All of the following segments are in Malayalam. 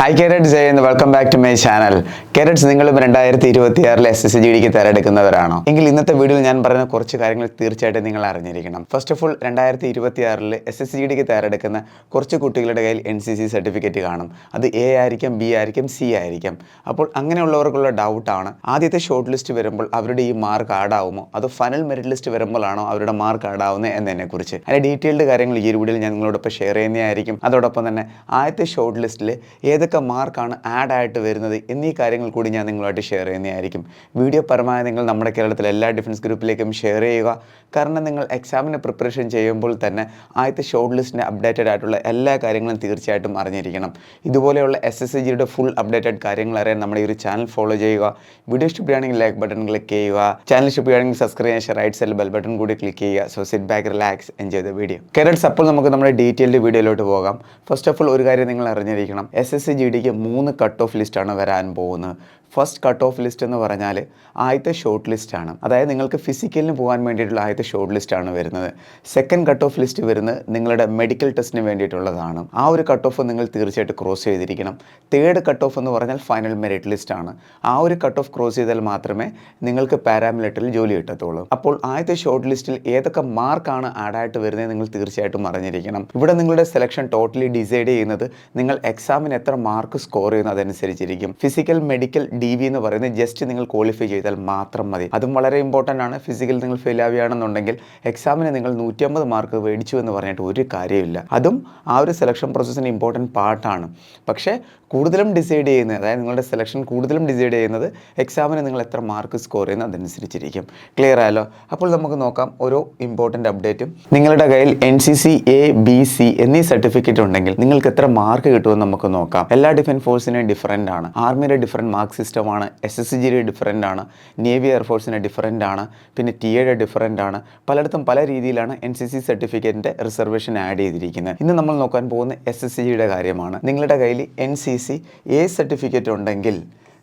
ഹായ് കേരറ്റ്സ് എന്ന് welcome back to my channel carrots നിങ്ങളും രണ്ടായിരത്തി ഇരുപത്തി ആറിൽ എസ് എസ് ജി ഡിക്ക് തിരഞ്ഞെടുക്കുന്നവരാണോ? എങ്കിൽ ഇന്നത്തെ വീഡിയോയിൽ ഞാൻ പറയുന്ന കുറച്ച് കാര്യങ്ങൾ തീർച്ചയായിട്ടും നിങ്ങൾ അറിഞ്ഞിരിക്കണം. ഫസ്റ്റ് ഓഫ് ഓൾ രണ്ടായിരത്തി ഇരുപത്തി ആറിൽ എസ് എസ് ജി ഡിക്ക് തിരഞ്ഞെടുക്കുന്ന കുറച്ച് കുട്ടികളുടെ കയ്യിൽ എൻ സി സി സർട്ടിഫിക്കറ്റ് കാണും. അത് എ ആയിരിക്കും ബി ആയിരിക്കും സി ആയിരിക്കും. അപ്പോൾ അങ്ങനെയുള്ളവർക്കുള്ള ഡൗട്ടാണ് ആദ്യത്തെ ഷോർട്ട് ലിസ്റ്റ് വരുമ്പോൾ അവരുടെ ഈ മാർക്ക് ആഡ് ആവുമോ? അത് ഫൈനൽ മെറിറ്റ് ലിസ്റ്റ് വരുമ്പോഴാണോ അവരുടെ മാർക്ക് ആഡ് ആവുന്നത് എന്നതിനെക്കുറിച്ച്? അതിന്റെ ഡീറ്റെയിൽഡ് കാര്യങ്ങൾ ഈ ഒരു വീഡിയോയിൽ ഞാൻ നിങ്ങളോടൊപ്പം ഷെയർ ചെയ്യുന്നതായിരിക്കും. അതോടൊപ്പം തന്നെ ആദ്യത്തെ ഷോർട്ട് ലിസ്റ്റിൽ ഏതൊക്കെ മാർക്കാണ് ആഡ് ആയിട്ട് വരുന്നത് എന്നീ കാര്യങ്ങൾ കൂടി ഞാൻ നിങ്ങളുമായിട്ട് ഷെയർ ചെയ്യുന്നതായിരിക്കും. വീഡിയോ പരമാവധി നിങ്ങൾ നമ്മുടെ കേരളത്തിലെ എല്ലാ ഡിഫൻസ് ഗ്രൂപ്പിലേക്കും ഷെയർ ചെയ്യുക. കാരണം നിങ്ങൾ എക്സാമിന് പ്രിപ്പറേഷൻ ചെയ്യുമ്പോൾ തന്നെ ആദ്യത്തെ ഷോർട്ട് ലിസ്റ്റിന്റെ അപ്ഡേറ്റഡ് ആയിട്ടുള്ള എല്ലാ കാര്യങ്ങളും തീർച്ചയായിട്ടും അറിഞ്ഞിരിക്കണം. ഇതുപോലെയുള്ള എസ് എസ് ജിയുടെ ഫുൾ അപ്ഡേറ്റഡ് കാര്യങ്ങൾ അറിയാൻ നമ്മുടെ ഈ ഒരു ചാനൽ ഫോളോ ചെയ്യുക. വീഡിയോ ഇഷ്ടപ്പെടുകയാണെങ്കിൽ ലൈക്ക് ബട്ടൺ ക്ലിക്ക് ചെയ്യുക. ചാനൽ ഇഷ്ടപ്പെടുകയാണെങ്കിൽ സബ്സ്ക്രൈബ് ചെയ്യാൻ റൈറ്റ് സൈഡിൽ ബെൽ ബട്ടൺ കൂടി ക്ലിക്ക് ചെയ്യുക. So sit back relax enjoy the video കേരറ്റ്സ് അപ്പോൾ നമുക്ക് നമ്മുടെ ഡീറ്റെയിൽഡ് വീഡിയോയിലോട്ട് പോകാം. ഫസ്റ്റ് ഓഫ് ഓൾ ഒരു കാര്യം നിങ്ങൾ അറിഞ്ഞിരിക്കണം. എസ് എസ് സി ജി ഡിക്ക് മൂന്ന് കട്ട് ഓഫ് ലിസ്റ്റാണ് വരാൻ പോകുന്നത്. ഫസ്റ്റ് കട്ട് ഓഫ് ലിസ്റ്റ് എന്ന് പറഞ്ഞാൽ ആദ്യത്തെ ഷോർട്ട് ലിസ്റ്റ് ആണ്. അതായത് നിങ്ങൾക്ക് ഫിസിക്കലിന് പോകാൻ വേണ്ടിയിട്ടുള്ള ആദ്യത്തെ ഷോർട്ട് ലിസ്റ്റ് ആണ് വരുന്നത്. സെക്കൻഡ് കട്ട് ഓഫ് ലിസ്റ്റ് വരുന്നത് നിങ്ങളുടെ മെഡിക്കൽ ടെസ്റ്റിന് വേണ്ടിയിട്ടുള്ളതാണ്. ആ ഒരു കട്ട് ഓഫ് നിങ്ങൾ തീർച്ചയായിട്ടും ക്രോസ് ചെയ്തിരിക്കണം. തേർഡ് കട്ട് ഓഫ് എന്ന് പറഞ്ഞാൽ ഫൈനൽ മെറിറ്റ് ലിസ്റ്റ് ആണ്. ആ ഒരു കട്ട് ഓഫ് ക്രോസ് ചെയ്താൽ മാത്രമേ നിങ്ങൾക്ക് പാരാമിലിറ്ററിൽ ജോലി കിട്ടത്തുള്ളൂ. അപ്പോൾ ആദ്യത്തെ ഷോർട്ട് ലിസ്റ്റിൽ ഏതൊക്കെ മാർക്കാണ് ആഡായിട്ട് വരുന്നത് നിങ്ങൾ തീർച്ചയായിട്ടും അറിഞ്ഞിരിക്കണം. ഇവിടെ നിങ്ങളുടെ സെലക്ഷൻ ടോട്ടലി ഡിസൈഡ് ചെയ്യുന്നത് നിങ്ങൾ എക്സാമിന് എത്ര മാർക്ക് സ്കോർ ചെയ്യുന്നു അതനുസരിച്ചിരിക്കും ഫിസിക്കൽ മെഡിക്കൽ ഡി വി എന്ന് പറയുന്നത് ജസ്റ്റ് നിങ്ങൾ ക്വാളിഫൈ ചെയ്താൽ മാത്രം മതി. അതും വളരെ ഇമ്പോർട്ടന്റ് ആണ്. ഫിസിക്കൽ നിങ്ങൾ ഫെയിൽ ആവുകയാണെന്നുണ്ടെങ്കിൽ എക്സാമിന് നിങ്ങൾ നൂറ്റമ്പത് മാർക്ക് മേടിച്ചു എന്ന് പറഞ്ഞിട്ട് ഒരു കാര്യമില്ല അതും ആ ഒരു സെലക്ഷൻ പ്രോസസ്സിന് ഇമ്പോർട്ടന്റ് പാർട്ടാണ് പക്ഷേ കൂടുതലും ഡിസൈഡ് ചെയ്യുന്നത് അതായത് നിങ്ങളുടെ സെലക്ഷൻ കൂടുതലും ഡിസൈഡ് ചെയ്യുന്നത് എക്സാമിന് നിങ്ങൾ എത്ര മാർക്ക് സ്കോർ ചെയ്യുന്നത് അതനുസരിച്ചിരിക്കും. ക്ലിയർ ആയാലോ അപ്പോൾ നമുക്ക് നോക്കാം ഓരോ ഇമ്പോർട്ടന്റ് അപ്ഡേറ്റും നിങ്ങളുടെ കയ്യിൽ N C C A B C എന്നീ സർട്ടിഫിക്കറ്റ് ഉണ്ടെങ്കിൽ നിങ്ങൾക്ക് എത്ര മാർക്ക് കിട്ടുമെന്ന് നമുക്ക് നോക്കാം. എല്ലാ ഡിഫൻസ് ഫോഴ്സിനെയും ഡിഫറന്റ് ആണ്. ആർമിയുടെ ഡിഫറെന്റ് മാർക്ക് സിസ്റ്റമാണ് എസ് എസ് സി ഡിഫറന്റ് ആണ്. നേവി എയർഫോഴ്സിന് ഡിഫറന്റ് ആണ്. പിന്നെ ടി എയുടെ ഡിഫറന്റ് ആണ്. പലയിടത്തും പല രീതിയിലാണ് എൻ സി സി സർട്ടിഫിക്കറ്റിന്റെ റിസർവേഷൻ ആഡ് ചെയ്തിരിക്കുന്നത്. ഇന്ന് നമ്മൾ നോക്കാൻ പോകുന്ന എസ് എസ് ജിയുടെ കാര്യമാണ്. നിങ്ങളുടെ കയ്യിൽ N C C A certificate ഉണ്ടെങ്കിൽ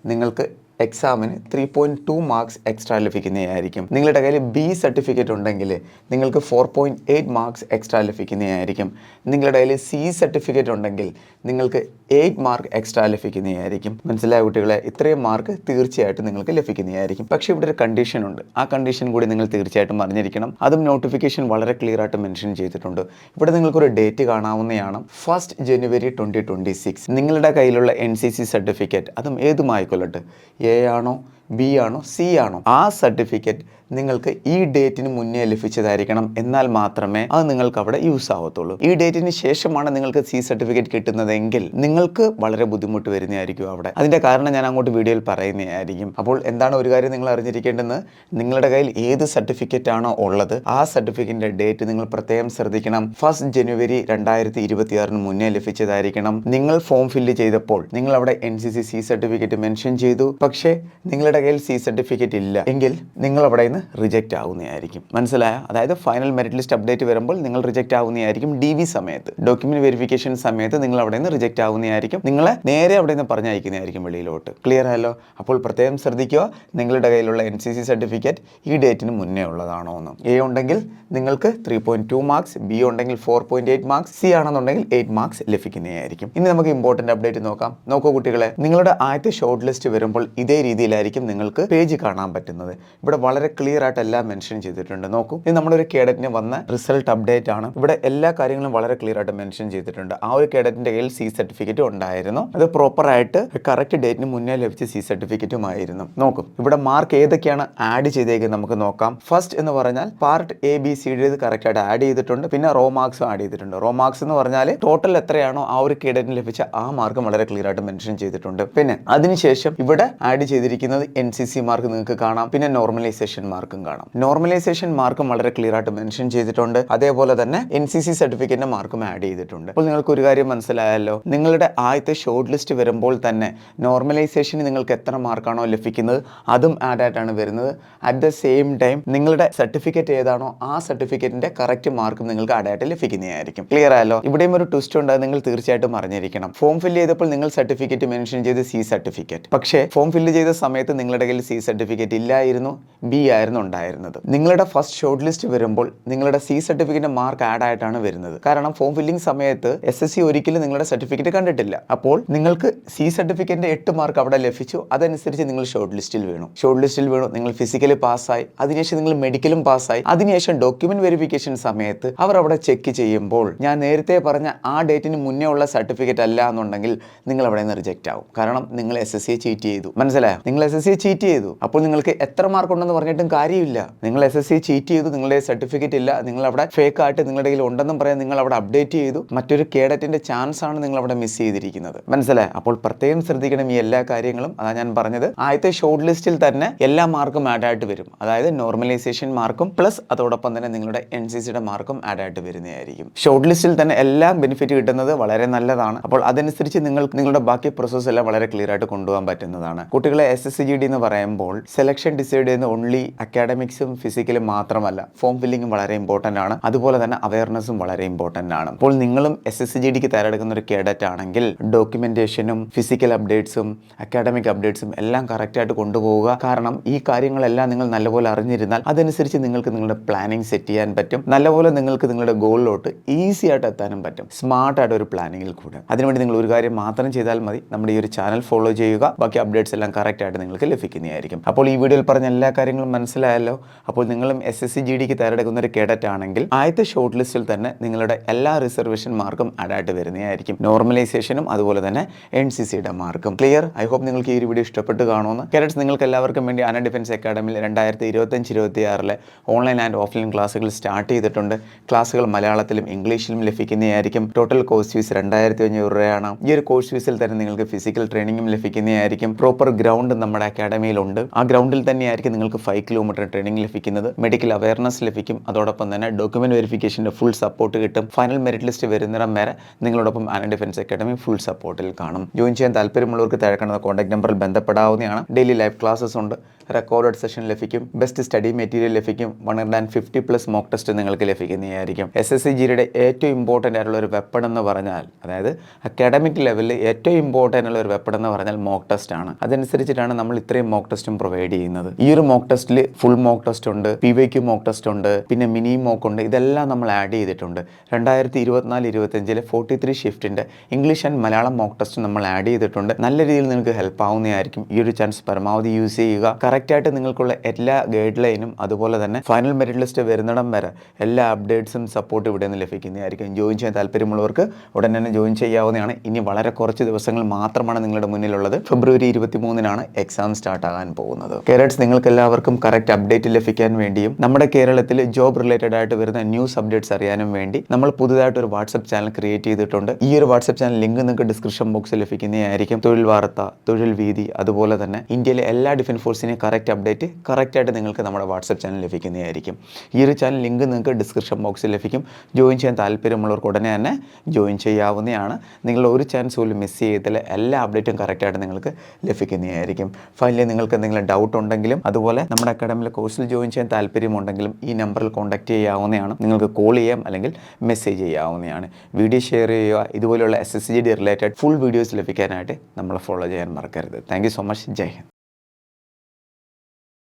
നിങ്ങൾക്ക് എക്സാമിന് three point two marks extra ലഭിക്കുന്നതായിരിക്കും. നിങ്ങളുടെ കയ്യിൽ ബി സർട്ടിഫിക്കറ്റ് ഉണ്ടെങ്കിൽ നിങ്ങൾക്ക് four point eight marks extra ലഭിക്കുന്നതായിരിക്കും. നിങ്ങളുടെ കയ്യിൽ സി സർട്ടിഫിക്കറ്റ് ഉണ്ടെങ്കിൽ നിങ്ങൾക്ക് എയ്റ്റ് മാർക്ക് എക്സ്ട്രാ ലഭിക്കുന്നതായിരിക്കും. മനസ്സിലായ കുട്ടികളെ? ഇത്രയും മാർക്ക് തീർച്ചയായിട്ടും നിങ്ങൾക്ക് ലഭിക്കുന്നതായിരിക്കും. പക്ഷേ ഇവിടെ ഒരു കണ്ടീഷൻ ഉണ്ട്. ആ കണ്ടീഷൻ കൂടി നിങ്ങൾ തീർച്ചയായിട്ടും അറിഞ്ഞിരിക്കണം. അതും നോട്ടിഫിക്കേഷൻ വളരെ ക്ലിയർ ആയിട്ട് മെൻഷൻ ചെയ്തിട്ടുണ്ട്. ഇവിടെ നിങ്ങൾക്കൊരു ഡേറ്റ് കാണാവുന്നതാണ്. First January twenty twenty six നിങ്ങളുടെ കയ്യിലുള്ള എൻ സി സി സർട്ടിഫിക്കറ്റ് അതും ഏതുമായിക്കൊള്ളട്ടെ? എ ആണോ? ബി ആണോ സി ആണോ? ആ സർട്ടിഫിക്കറ്റ് നിങ്ങൾക്ക് ഈ ഡേറ്റിന് മുന്നേ ലഭിച്ചതായിരിക്കണം. എന്നാൽ മാത്രമേ അത് നിങ്ങൾക്ക് അവിടെ യൂസ് ആവത്തുള്ളൂ. ഈ ഡേറ്റിന് ശേഷമാണ് നിങ്ങൾക്ക് സി സർട്ടിഫിക്കറ്റ് കിട്ടുന്നതെങ്കിൽ നിങ്ങൾക്ക് വളരെ ബുദ്ധിമുട്ട് വരുന്നതായിരിക്കും അവിടെ. അതിന്റെ കാരണം ഞാൻ അങ്ങോട്ട് വീഡിയോയിൽ പറയുന്നതായിരിക്കും. അപ്പോൾ എന്താണ് ഒരു കാര്യം നിങ്ങൾ അറിഞ്ഞിരിക്കേണ്ടത് നിങ്ങളുടെ കയ്യിൽ ഏത് സർട്ടിഫിക്കറ്റ് ആണോ ഉള്ളത് ആ സർട്ടിഫിക്കറ്റിന്റെ ഡേറ്റ് നിങ്ങൾ പ്രത്യേകം ശ്രദ്ധിക്കണം. ഫസ്റ്റ് ജനുവരി രണ്ടായിരത്തി ഇരുപത്തി ആറിന് മുന്നേ ലഭിച്ചതായിരിക്കണം. നിങ്ങൾ ഫോം ഫില്ല് ചെയ്തപ്പോൾ നിങ്ങൾ അവിടെ N C C C certificate mention ചെയ്തു. പക്ഷേ നിങ്ങളുടെ കയ്യിൽ സി സർട്ടിഫിക്കറ്റ് ഇല്ല എങ്കിൽ നിങ്ങൾ അവിടെ നിന്ന് റിജക്റ്റ് ആവുന്നതായിരിക്കും. മനസ്സിലായ? അതായത് ഫൈനൽ മെറിറ്റ് ലിസ്റ്റ് അപ്ഡേറ്റ് വരുമ്പോൾ നിങ്ങൾ റിജക്റ്റ് ആവുന്നതായിരിക്കും ഡി വി സമയത്ത്. ഡോക്യുമെന്റ് വെരിഫിക്കേഷൻ സമയത്ത് നിങ്ങൾ അവിടെ നിന്ന് റിജക്റ്റ് ആവുന്നതായിരിക്കും. നിങ്ങളെ നേരെ അവിടെ നിന്ന് പറഞ്ഞയക്കുന്നതായിരിക്കും വെളിയിലോട്ട്. ക്ലിയർ ആയല്ലോ? അപ്പോൾ പ്രത്യേകം ശ്രദ്ധിക്കുക നിങ്ങളുടെ കയ്യിലുള്ള എൻ സി സി സർട്ടിഫിക്കറ്റ് ഈ ഡേറ്റിന് മുന്നേ ഉള്ളതാണോ എന്ന്. എ ഉണ്ടെങ്കിൽ നിങ്ങൾക്ക് three point two marks B ഉണ്ടെങ്കിൽ four point eight marks C ആണെന്നുണ്ടെങ്കിൽ എയ്റ്റ് മാർക്സ് ലഭിക്കുന്നതായിരിക്കും. ഇനി നമുക്ക് ഇമ്പോർട്ടന്റ് അപ്ഡേറ്റ് നോക്കാം. നോക്കൂ കുട്ടികളെ നിങ്ങളുടെ ആദ്യത്തെ ഷോർട്ട് ലിസ്റ്റ് വരുമ്പോൾ ഇതേ രീതിയിലായിരിക്കും നിങ്ങൾക്ക് പേജ് കാണാൻ പറ്റുന്നത്. ഇവിടെ വളരെ ക്ലിയർ ആയിട്ട് എല്ലാം മെൻഷൻ ചെയ്തിട്ടുണ്ട്. നോക്കൂ ഇത് നമ്മുടെ ഒരു കേഡറ്റിന് വന്ന റിസൾട്ട് അപ്ഡേറ്റ് ആണ്. ഇവിടെ എല്ലാ കാര്യങ്ങളും വളരെ ക്ലിയർ ആയിട്ട് മെൻഷൻ ചെയ്തിട്ടുണ്ട്. ആ ഒരു കേഡറ്റിന്റെ കയ്യിൽ സി സർട്ടിഫിക്കറ്റ് ഉണ്ടായിരുന്നു. അത് പ്രോപ്പർ ആയിട്ട് കറക്റ്റ് ഡേറ്റിന് മുന്നേ ലഭിച്ച സി സർട്ടിഫിക്കറ്റും ആയിരുന്നു. നോക്കും ഇവിടെ മാർക്ക് ഏതൊക്കെയാണ് ആഡ് ചെയ്തേക്കുന്നത് നമുക്ക് നോക്കാം. ഫസ്റ്റ് എന്ന് പറഞ്ഞാൽ part A B C D correct ആയിട്ട് ആഡ് ചെയ്തിട്ടുണ്ട്. പിന്നെ റോ മാർക്സും ആഡ് ചെയ്തിട്ടുണ്ട്. റോ മാർക്സ് എന്ന് പറഞ്ഞാൽ ടോട്ടൽ എത്രയാണോ ആ ഒരു കേഡറ്റിന് ലഭിച്ച ആ മാർക്ക് വളരെ ക്ലിയർ ആയിട്ട് മെൻഷൻ ചെയ്തിട്ടുണ്ട്. പിന്നെ അതിനുശേഷം ഇവിടെ ആഡ് ചെയ്തിരിക്കുന്നത് എൻ സി സി മാർക്ക് നിങ്ങൾക്ക് കാണാം. പിന്നെ നോർമലൈസേഷൻ മാർക്കും കാണാം. നോർമലൈസേഷൻ മാർക്കും വളരെ ക്ലിയർ ആയിട്ട് മെൻഷൻ ചെയ്തിട്ടുണ്ട്. അതേപോലെ തന്നെ എൻ സി സി സർട്ടിഫിക്കറ്റിന്റെ മാർക്കും ആഡ് ചെയ്തിട്ടുണ്ട്. അപ്പോൾ നിങ്ങൾക്ക് ഒരു കാര്യം മനസ്സിലായല്ലോ? നിങ്ങളുടെ ആദ്യത്തെ ഷോർട്ട് ലിസ്റ്റ് വരുമ്പോൾ തന്നെ നോർമലൈസേഷന് നിങ്ങൾക്ക് എത്ര മാർക്കാണോ ലഭിക്കുന്നത് അതും ആഡ് ആയിട്ടാണ് വരുന്നത്. അറ്റ് ദ സെയിം ടൈം നിങ്ങളുടെ സർട്ടിഫിക്കറ്റ് ഏതാണോ ആ സർട്ടിഫിക്കറ്റിന്റെ കറക്റ്റ് മാർക്കും നിങ്ങൾക്ക് ആഡ് ആയിട്ട് ലഭിക്കുന്നതായിരിക്കും. ക്ലിയർ ആയല്ലോ? ഇവിടെയും ഒരു ട്വിസ്റ്റ് ഉണ്ട് നിങ്ങൾ തീർച്ചയായിട്ടും അറിഞ്ഞിരിക്കണം. ഫോം ഫില്ല് ചെയ്തപ്പോൾ നിങ്ങൾ സർട്ടിഫിക്കറ്റ് മെൻഷൻ ചെയ്ത് സി സർട്ടിഫിക്കറ്റ് പക്ഷേ ഫോം ഫില്ല് ചെയ്ത സമയത്ത് നിങ്ങളുടെ കയ്യിൽ സി സർട്ടിഫിക്കറ്റ് ഇല്ലായിരുന്നു. ബി ആയിരുന്നു ഉണ്ടായിരുന്നത്. നിങ്ങളുടെ ഫസ്റ്റ് ഷോർട്ട് ലിസ്റ്റ് വരുമ്പോൾ നിങ്ങളുടെ സി സർട്ടിഫിക്കറ്റ് മാർക്ക് ആഡ് ആയിട്ടാണ് വരുന്നത്. കാരണം ഫോം ഫില്ലിംഗ് സമയത്ത് എസ് എസ് സി ഒരിക്കലും നിങ്ങളുടെ സർട്ടിഫിക്കറ്റ് കണ്ടിട്ടില്ല. അപ്പോൾ നിങ്ങൾക്ക് സി സർട്ടിഫിക്കറ്റിന്റെ എട്ട് മാർക്ക് അവിടെ ലഭിച്ചു. അതനുസരിച്ച് നിങ്ങൾ ഷോർട്ട് ലിസ്റ്റിൽ വീണു. ഷോർട്ട് ലിസ്റ്റിൽ വീണു. നിങ്ങൾ ഫിസിക്കലി പാസ്സായി അതിനുശേഷം നിങ്ങൾ മെഡിക്കലും പാസ്സായി അതിനുശേഷം ഡോക്യുമെന്റ് വെരിഫിക്കേഷൻ സമയത്ത് അവർ അവിടെ ചെക്ക് ചെയ്യുമ്പോൾ ഞാൻ നേരത്തെ പറഞ്ഞ ആ ഡേറ്റിന് മുന്നേ ഉള്ള സർട്ടിഫിക്കറ്റ് അല്ല എന്നുണ്ടെങ്കിൽ നിങ്ങൾ അവിടെ നിന്ന് റിജക്റ്റ് ആവും. കാരണം നിങ്ങൾ എസ് എസ് സിയെ ചീറ്റ് ചെയ്തു. മനസ്സിലായോ? നിങ്ങൾ എസ് എസ് ചീറ്റ് ചെയ്തു. അപ്പോൾ നിങ്ങൾക്ക് എത്ര മാർക്ക് ഉണ്ടെന്ന് പറഞ്ഞിട്ടും കാര്യമില്ല. നിങ്ങൾ എസ് എസ് സി ചീറ്റ് ചെയ്തു നിങ്ങളുടെ സർട്ടിഫിക്കറ്റ് ഇല്ല നിങ്ങൾ അവിടെ ഫേക്ക് ആയിട്ട് നിങ്ങളുടെ കയ്യിൽ ഉണ്ടെന്നും പറയാൻ നിങ്ങൾ അവിടെ അപ്ഡേറ്റ് ചെയ്തു. മറ്റൊരു കേഡറ്റിന്റെ ചാൻസ് ആണ് നിങ്ങൾ അവിടെ മിസ് ചെയ്തിരിക്കുന്നത്. മനസ്സിലായി? അപ്പോൾ പ്രത്യേകം ശ്രദ്ധിക്കണം ഈ എല്ലാ കാര്യങ്ങളും. അതാ ഞാൻ പറഞ്ഞത്. ആദ്യത്തെ ഷോർട്ട് ലിസ്റ്റിൽ തന്നെ എല്ലാ മാർക്കും ആഡ് ആയിട്ട് വരും. അതായത് നോർമലൈസേഷൻ മാർക്കും പ്ലസ് അതോടൊപ്പം തന്നെ നിങ്ങളുടെ എൻ സി സിയുടെ മാർക്കും ആഡ് ആയിട്ട് വരുന്നതായിരിക്കും. ഷോർട്ട് ലിസ്റ്റിൽ തന്നെ എല്ലാം ബെനിഫിറ്റ് കിട്ടുന്നത് വളരെ നല്ലതാണ്. അപ്പോൾ അതനുസരിച്ച് നിങ്ങൾ നിങ്ങളുടെ ബാക്കി പ്രോസസ്സ് എല്ലാം വളരെ ക്ലിയർ ആയിട്ട് കൊണ്ടുപോകാൻ പറ്റുന്നതാണ്. കുട്ടികളെ S S C G D എന്ന് പറയുമ്പോൾ സെലക്ഷൻ ഡിസൈഡ് ചെയ്യുന്ന ഓൺലി അക്കാഡമിക്സും ഫിസിക്കലും മാത്രമല്ല ഫോം ഫില്ലിങ്ങും വളരെ ഇമ്പോർട്ടന്റ് ആണ്. അതുപോലെ തന്നെ അവയർനെസ്സും വളരെ ഇമ്പോർട്ടന്റ് ആണ്. അപ്പോൾ നിങ്ങളും എസ് എസ് ജി ഡിക്ക് തയ്യാറെടുക്കുന്ന ഒരു കേഡറ്റ് ആണെങ്കിൽ ഡോക്യുമെന്റേഷനും ഫിസിക്കൽ അപ്ഡേറ്റ്സും അക്കാഡമിക് അപ്ഡേറ്റ്സും എല്ലാം കറക്റ്റായിട്ട് കൊണ്ടുപോവുക. കാരണം ഈ കാര്യങ്ങളെല്ലാം നിങ്ങൾ നല്ലപോലെ അറിഞ്ഞിരുന്നാൽ അതനുസരിച്ച് നിങ്ങൾക്ക് നിങ്ങളുടെ പ്ലാനിങ് സെറ്റ് ചെയ്യാൻ പറ്റും. നല്ലപോലെ നിങ്ങൾക്ക് നിങ്ങളുടെ ഗോളിലോട്ട് ഈസി ആയിട്ട് എത്താനും പറ്റും. സ്മാർട്ടായിട്ട് ഒരു പ്ലാനിങ്ങിൽ കൂടെ. അതിനുവേണ്ടി നിങ്ങൾ ഒരു കാര്യം മാത്രം ചെയ്താൽ മതി. നമ്മുടെ ഈ ഒരു ചാനൽ ഫോളോ ചെയ്യുക. ബാക്കി അപ്ഡേറ്റ്സ് എല്ലാം കറക്റ്റായിട്ട് നിങ്ങൾക്ക് ലഭിക്കുന്നതായിരിക്കും. അപ്പോൾ ഈ വീഡിയോയിൽ പറഞ്ഞ എല്ലാ കാര്യങ്ങളും മനസ്സിലായല്ലോ. അപ്പോൾ നിങ്ങളും എസ് എസ് സി ജി ഡിക്ക് തയ്യാറെടുക്കുന്ന ഒരു കേഡറ്റ് ആണെങ്കിൽ ആദ്യത്തെ ഷോർട്ട് ലിസ്റ്റിൽ തന്നെ നിങ്ങളുടെ എല്ലാ റിസർവേഷൻ മാർക്കും ആഡ് ആയിട്ട് വരുന്നതായിരിക്കും. നോർമലൈസേഷനും അതുപോലെ തന്നെ എൻ സി സിയുടെ മാർക്കും. ക്ലിയർ ഐ ഹോപ്പ് നിങ്ങൾക്ക് ഈ ഒരു വീഡിയോ ഇഷ്ടപ്പെട്ട് കാണുമെന്ന്. കേഡറ്റ്സ് നിങ്ങൾക്ക് എല്ലാവർക്കും വേണ്ടി അന ഡിഫൻസ് അക്കാഡമിയിൽ രണ്ടായിരത്തി ഇരുപത്തഞ്ച് ഇരുപത്തി ആറിലെ ഓൺലൈൻ ആൻഡ് ഓഫ്ലൈൻ ക്ലാസ്സുകൾ സ്റ്റാർട്ട് ചെയ്തിട്ടുണ്ട്. ക്ലാസ്സുകൾ മലയാളത്തിലും ഇംഗ്ലീഷിലും ലഭിക്കുന്നതായിരിക്കും. ടോട്ടൽ കോഴ്സ് ഫീസ് രണ്ടായിരത്തി അഞ്ഞൂറ് രൂപയാണ്. ഈ ഒരു കോഴ്സ് ഫീസിൽ തന്നെ നിങ്ങൾക്ക് ഫിസിക്കൽ ട്രെയിനിങ്ങും ലഭിക്കുന്നതായിരിക്കും. പ്രോപ്പർ ഗ്രൗണ്ട് നമ്മുടെ അക്കാഡമിയിലുണ്ട് ആ ഗ്രൗണ്ടിൽ തന്നെയായിരിക്കും നിങ്ങൾക്ക് ഫൈവ് കിലോമീറ്റർ ട്രെയിനിങ് ലഭിക്കുന്നത്. മെഡിക്കൽ അവയർനെസ് ലഭിക്കും. അതോടൊപ്പം തന്നെ ഡോക്യുമെന്റ് വെരിഫിക്കേഷന്റെ ഫുൾ സപ്പോർട്ട് കിട്ടും. ഫൈനൽ മെറിറ്റ് ലിസ്റ്റ് വരുന്നിടം വരെ നിങ്ങളോടൊപ്പം ആൻഡ് ഡിഫൻസ് അക്കാഡമി ഫുൾ സപ്പോർട്ടിൽ കാണും. ജോയിൻ ചെയ്യാൻ താല്പര്യമുള്ളവർക്ക് താഴെ കോൺടാക്ട് നമ്പറിൽ ബന്ധപ്പെടാവുന്നതാണ്. ഡെയിലി ലൈവ് ക്ലാസ്സസ് ഉണ്ട്. റെക്കോർഡഡ് സെഷൻ ലഭിക്കും. ബെസ്റ്റ് സ്റ്റഡി മെറ്റീരിയൽ ലഭിക്കും. One hundred and fifty plus mock test നിങ്ങൾക്ക് ലഭിക്കുന്നതായിരിക്കും. എസ് എസ് സി ജിയുടെ ഏറ്റവും ഇമ്പോർട്ടന്റ് ആയിട്ടുള്ള ഒരു വെപ്പൺ എന്ന് പറഞ്ഞാൽ അതായത് അക്കാഡമിക് ലെവലിൽ ഏറ്റവും ഇമ്പോർട്ടന്റ് ആയിട്ടുള്ള ഒരു വെപ്പൺ എന്ന് പറഞ്ഞാൽ മോക്ക് ടെസ്റ്റ് ആണ്. അതനുസരിച്ചിട്ടാണ് നമ്മൾ ഇത്രയും മോക്ക് ടെസ്റ്റും പ്രൊവൈഡ് ചെയ്യുന്നത്. ഈ ഒരു മോക്ക് ടെസ്റ്റിൽ ഫുൾ മോക്ക് ടെസ്റ്റ് ഉണ്ട് P Y Q mock test ഉണ്ട് പിന്നെ മിനി മോക്ക് ഉണ്ട്. ഇതെല്ലാം നമ്മൾ ആഡ് ചെയ്തിട്ടുണ്ട്. രണ്ടായിരത്തി ഇരുപത്തിനാല് ഇരുപത്തഞ്ചിലെ forty three ഷിഫ്റ്റിന്റെ English and Malayalam mock test നമ്മൾ ആഡ് ചെയ്തിട്ടുണ്ട്. നല്ല രീതിയിൽ നിങ്ങൾക്ക് ഹെൽപ്പ് ആവുന്നതായിരിക്കും. ഈ ഒരു ചാൻസ് പരമാവധി യൂസ് ചെയ്യുക. കറക്റ്റായിട്ട് നിങ്ങൾക്കുള്ള എല്ലാ ഗൈഡ് ലൈനും അതുപോലെ തന്നെ ഫൈനൽ മെറിറ്റ് ലിസ്റ്റ് വരുന്നിടം വരെ എല്ലാ അപ്ഡേറ്റ്സും സപ്പോർട്ട് ഇവിടെ നിന്ന് ലഭിക്കുന്നതായിരിക്കും. ജോയിൻ ചെയ്യാൻ താല്പര്യമുള്ളവർക്ക് ഉടൻ തന്നെ ജോയിൻ ചെയ്യാവുന്നതാണ്. ഇനി വളരെ കുറച്ച് ദിവസങ്ങൾ മാത്രമാണ് നിങ്ങളുടെ മുന്നിലുള്ളത്. ഫെബ്രുവരി ഇരുപത്തി മൂന്നിനാണ് എക്സാം സ്റ്റാർട്ട് ആകാൻ പോകുന്നത്. കേരറ്റ്സ് നിങ്ങൾക്ക് എല്ലാവർക്കും കറക്റ്റ് അപ്ഡേറ്റ് ലഭിക്കാൻ വേണ്ടിയും നമ്മുടെ കേരളത്തിൽ ജോബ് റിലേറ്റഡ് ആയിട്ട് വരുന്ന ന്യൂസ് അപ്ഡേറ്റ്സ് അറിയാനും വേണ്ടി നമ്മൾ പുതുതായിട്ട് ഒരു വാട്സപ്പ് ചാനൽ ക്രിയേറ്റ് ചെയ്തിട്ടുണ്ട്. ഈ ഒരു വാട്സപ്പ് ചാനൽ ലിങ്ക് നിങ്ങൾക്ക് ഡിസ്ക്രിപ്ഷൻ ബോക്സിൽ ലഭിക്കുന്നതായിരിക്കും. തൊഴിൽ വാർത്ത തൊഴിൽ വീതി അതുപോലെ തന്നെ ഇന്ത്യയിലെ എല്ലാ ഡിഫൻസ് ഫോഴ്സിനെയും കറക്റ്റ് അപ്ഡേറ്റ് കറക്റ്റായിട്ട് നിങ്ങൾക്ക് നമ്മുടെ വാട്സപ്പ് ചാനൽ ലഭിക്കുന്നതായിരിക്കും. ഈ ഒരു ചാനൽ ലിങ്ക് നിങ്ങൾക്ക് ഡിസ്ക്രിപ്ഷൻ ബോക്സിൽ ലഭിക്കും. ജോയിൻ ചെയ്യാൻ താല്പര്യമുള്ളവർക്ക് ഉടനെ തന്നെ ജോയിൻ ചെയ്യാവുന്നതാണ്. നിങ്ങൾ ഒരു ചാൻസ് പോലും മിസ് ചെയ്യത്തില്ല. എല്ലാ അപ്ഡേറ്റും കറക്റ്റായിട്ട് നിങ്ങൾക്ക് ലഭിക്കുന്നതായിരിക്കും. ഫൈനലി നിങ്ങൾക്ക് എന്തെങ്കിലും ഡൗട്ട് ഉണ്ടെങ്കിലും അതുപോലെ നമ്മുടെ അക്കാഡമിയിലെ കോഴ്സിൽ ജോയിൻ ചെയ്യാൻ താല്പര്യമുണ്ടെങ്കിലും ഈ നമ്പറിൽ കോൺടാക്റ്റ് ചെയ്യാവുന്നതാണ്. നിങ്ങൾക്ക് കോൾ ചെയ്യാം അല്ലെങ്കിൽ മെസ്സേജ് ചെയ്യാവുന്നതാണ്. വീഡിയോ ഷെയർ ചെയ്യുക. ഇതുപോലെയുള്ള S S G D related full videos ലഭിക്കാനായിട്ട് നമ്മളെ ഫോളോ ചെയ്യാൻ മറക്കരുത്. Thank so much Jai Hind.